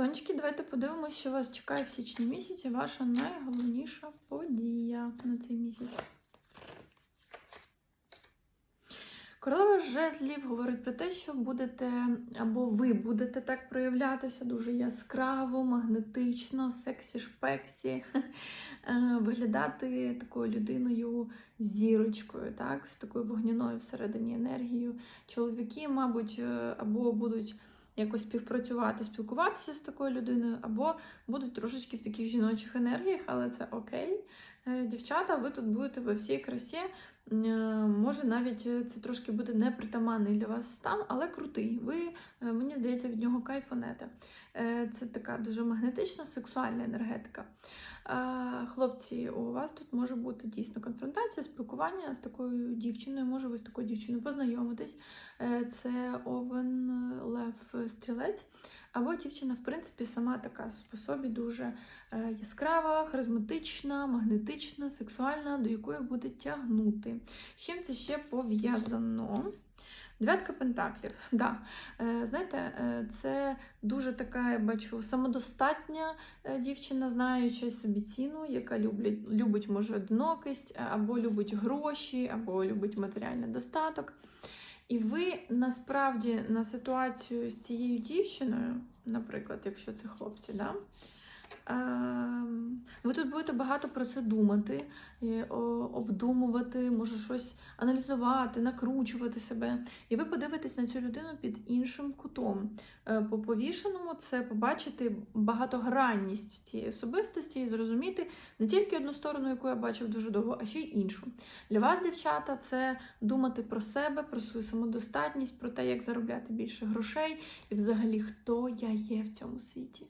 Скорпіончики, давайте подивимося, що вас чекає в січні місяці. Ваша найголовніша подія на цей місяць. Королева жезлів говорить про те, що будете, або ви будете так проявлятися дуже яскраво, магнетично, сексі-шпексі, е, виглядати такою людиною зірочкою, так, з такою вогняною всередині енергією. Чоловіки, мабуть, е, або будуть якось співпрацювати, спілкуватися з такою людиною, або будуть трошечки в таких жіночих енергіях, але це окей. Е, Дівчата, ви тут будете во всій красі. Е, Може, навіть е, це трошки буде непритаманний для вас стан, але крутий. Ви, мені здається, від нього кайфанете. Е, Це така дуже магнетична, сексуальна енергетика. Хлопці, у вас тут може бути дійсно конфронтація, спілкування з такою дівчиною. Може, ви з такою дівчиною познайомитесь. Це овен, стрілець. Або дівчина, в принципі, сама така по собі дуже е, яскрава, харизматична, магнетична, сексуальна, до якої буде тягнути. З чим це ще пов'язано? Дев'ятка пентаклів. Да. Е, знаєте, е, це дуже така, я бачу, самодостатня дівчина, знаюча собі ціну, яка люблять, любить, може, одинокість, або любить гроші, або любить матеріальний достаток. І ви насправді на ситуацію з цією дівчиною, наприклад, якщо це хлопці, да? Ем, ви тут будете багато про це думати, обдумувати, може щось аналізувати, накручувати себе. І ви подивитесь на цю людину під іншим кутом. Е, По повішеному це побачити багатогранність цієї особистості і зрозуміти не тільки одну сторону, яку я бачив дуже довго, а ще й іншу. Для вас, дівчата, це думати про себе, про свою самодостатність, про те, як заробляти більше грошей і взагалі хто я є в цьому світі.